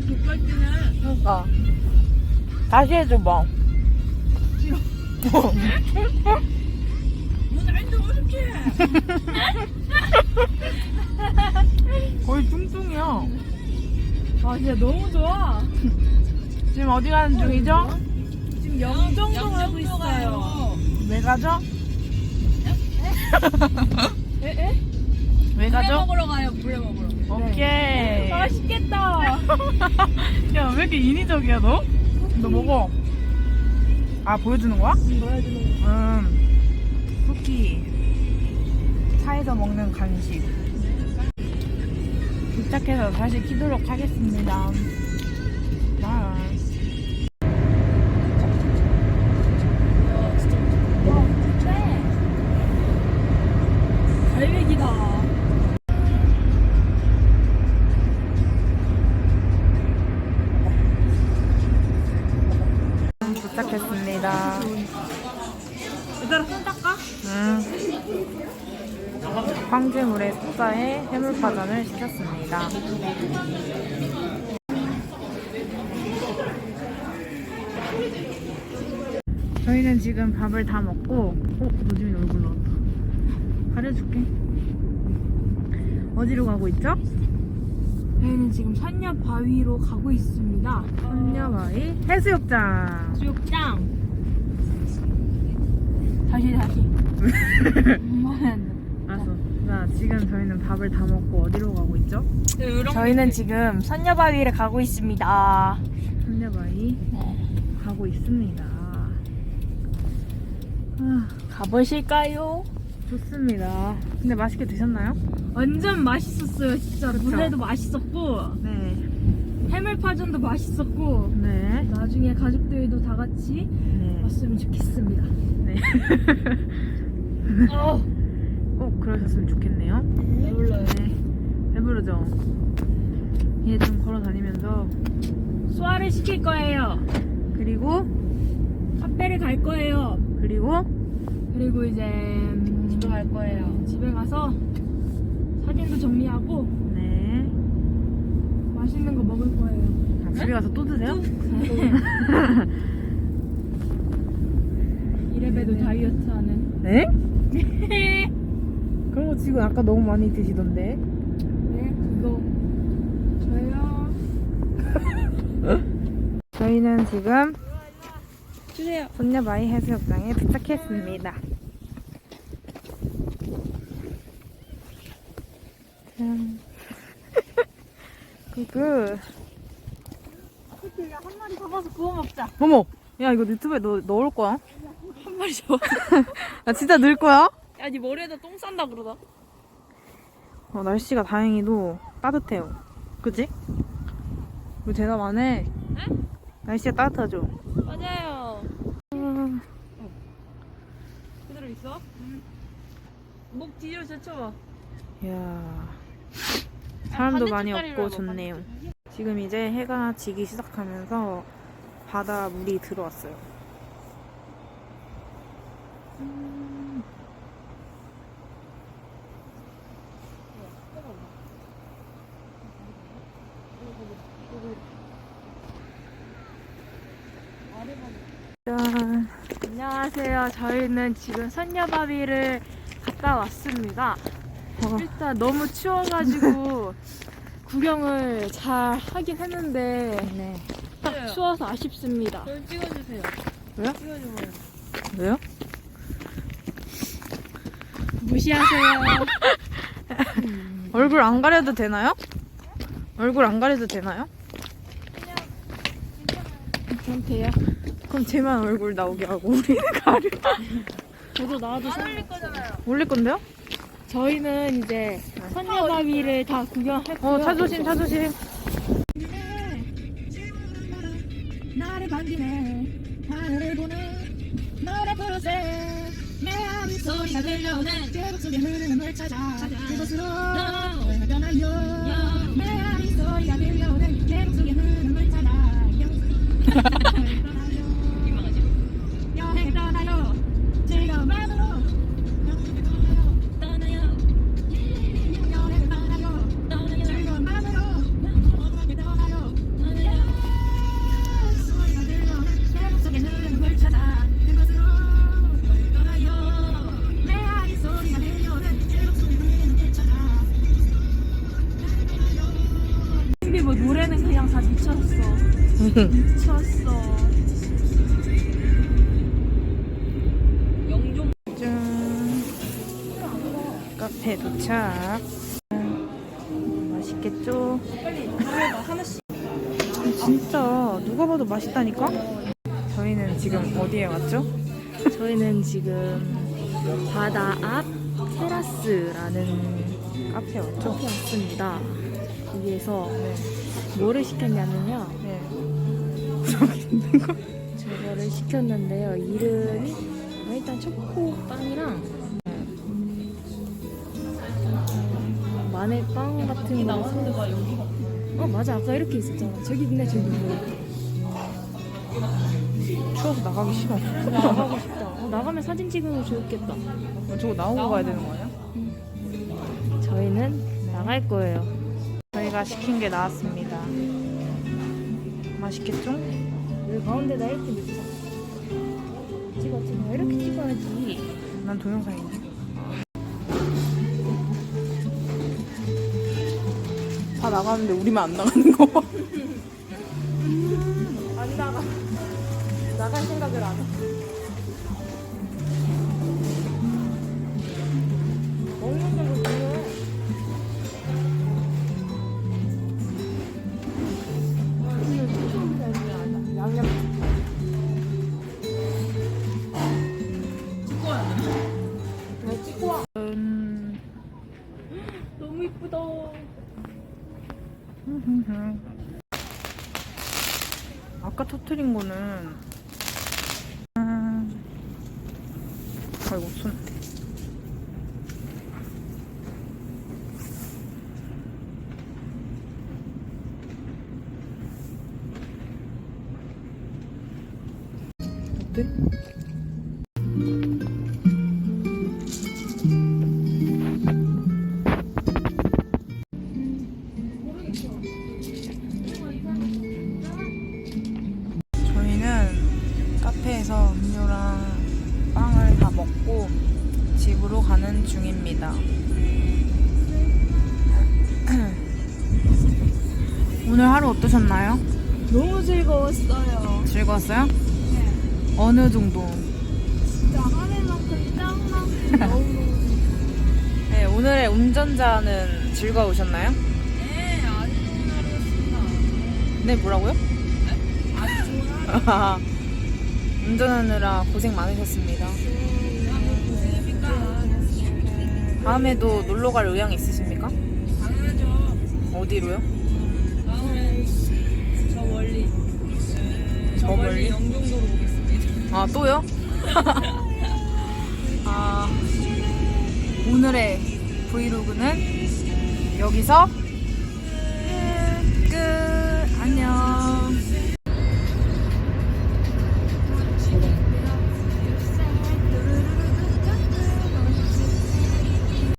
진짜. 그러니까 다시 해줘 봐. 문 안도 어떻게? 거의 뚱뚱이야. 아 진짜 너무 좋아. 지금 어디 가는 중이죠? 지금 영종도 하고 있어요. 왜 가죠? 에? 에? 왜 물에 가죠? 먹으러 가요. 물에 먹으러. 오케이. 맛있겠다. 야, 왜 이렇게 인위적이야, 너? 너 먹어. 아, 보여주는 거야? 보여주는 거. 음. 쿠키. 차에서 먹는 간식. 도착해서 다시 키도록 하겠습니다. 와. 도착했습니다. 얘들아 손 닦아? 음. 황제물의 숫자에 해물파전을 시켰습니다. 저희는 지금 밥을 다 먹고, 어, 노지민 얼굴 나왔다. 가려줄게. 어디로 가고 있죠? 저희는 지금 산야 바위로 가고 있습니다. 선녀바위 해수욕장. 수욕장. 다시 다시. 엄마는. 알았어. 자, 지금 저희는 밥을 다 먹고 어디로 가고 있죠? 저희는 지금 산야바위를 가고 있습니다. 선녀바위 가고 있습니다. 아, 가보실까요? 좋습니다. 근데 맛있게 드셨나요? 완전 맛있었어요. 진짜 그쵸? 물회도 맛있었고 네. 해물파전도 맛있었고 네. 나중에 가족들도 다 같이 네. 왔으면 좋겠습니다. 네. 어, 꼭 그러셨으면 좋겠네요. 배불러요. 네. 배부르죠? 이제 좀 걸어 다니면서 소화를 시킬 거예요. 그리고 카페를 갈 거예요. 그리고 그리고 이제 음, 집에 갈 거예요. 집에 가서 사진도 정리하고 네. 맛있는 거 먹을 거예요. 아, 집에 가서 또 드세요? 이 래봬도 다이어트 하는. 네? 그런 거 지금 아까 너무 많이 드시던데. 네, 그거 저요. 저희는 지금 주세요. 손녀바위 해수욕장에 도착했습니다. 짠. 그한 마리 잡아서 구워 먹자. 어머, 야 이거 유튜브에 넣, 넣을 거야? 한 마리 잡아. 나 진짜 넣을 거야? 야, 네 머리에다 똥 싼다 그러다. 어, 날씨가 다행히도 따뜻해요. 그지? 우리 대답 안 해. 날씨가 따뜻하죠? 맞아요. 음, 그대로 있어? 목 뒤로 제쳐봐. 이야. 사람도 많이 없고 좋네요. 지금 이제 해가 지기 시작하면서 바다 물이 들어왔어요. 짠. 안녕하세요. 저희는 지금 선녀바위를 갔다 왔습니다. 어, 일단 너무 추워가지고 구경을 잘 하긴 했는데 네. 딱 추워서 아쉽습니다. 저 찍어주세요. 왜요? 찍어줘봐요. 왜요? 무시하세요. 얼굴 안 가려도 되나요? 얼굴 안 가려도 되나요? 그럼 돼요. 그럼 쟤만 얼굴 나오게 하고 우리는 가려. 저도 나와도 안 상관- 올릴 거잖아요. 올릴 건데요? 저희는 이제 선녀바위를 다 구경했고요. 어, 차 조심, 차 조심. 나를 반기네 하늘을 보네 너를 부르세 소리가 들려오네 계곡 속에 흐르는 물 찾아. 그곳으로 떠나요 내 아비 소리가 들려오네 계곡 속에 흐르는 물 찾아 미쳤어. 영종 짠. 카페 도착. 맛있겠죠? 진짜 누가 봐도 맛있다니까? 저희는 지금 어디에 왔죠? 저희는 지금 바다 앞 테라스라는 카페에 왔죠? 카페 왔습니다. 여기에서 네. 뭐를 시켰냐면요. 네. 저거를 시켰는데요. 이름이 어, 일단 초코빵이랑 음, 마늘빵 같은 거. 어 맞아 아까 이렇게 있었잖아. 저기 있네 저기 있네. 추워서 나가기 싫어. 나가고 싶다. 어, 나가면 사진 찍으면 좋겠다. 어, 저거 나오고 가야 되는 거 아니야? 저희는 나갈 거예요. 저희가 시킨 게 나왔습니다. 맛있겠죠? 여기 가운데다 이렇게 놓자. 찍어 찍어 이렇게 찍어야지. 난 동영상인데. 다 나가는데 우리만 안 나가는 거 봐. 안 나가. 나갈 생각을 안 해. 터트린 거는 음... 아이고 손 어때? 집으로 가는 중입니다. 오늘 하루 어떠셨나요? 너무 즐거웠어요. 즐거웠어요? 어느 정도? 진짜 하늘만큼 땅만큼 너무 네, 오늘의 운전자는 즐거우셨나요? 네, 아주 좋은 하루였습니다. 네, 뭐라고요? 아주 좋은 하루. 운전하느라 고생 많으셨습니다. 다음에도 놀러 갈 의향 있으십니까? 당연하죠. 어디로요? 다음에 저 멀리. 저 멀리? 영종도로 오겠습니다. 아, 또요? 아, 오늘의 브이로그는 여기서 끝. 안녕.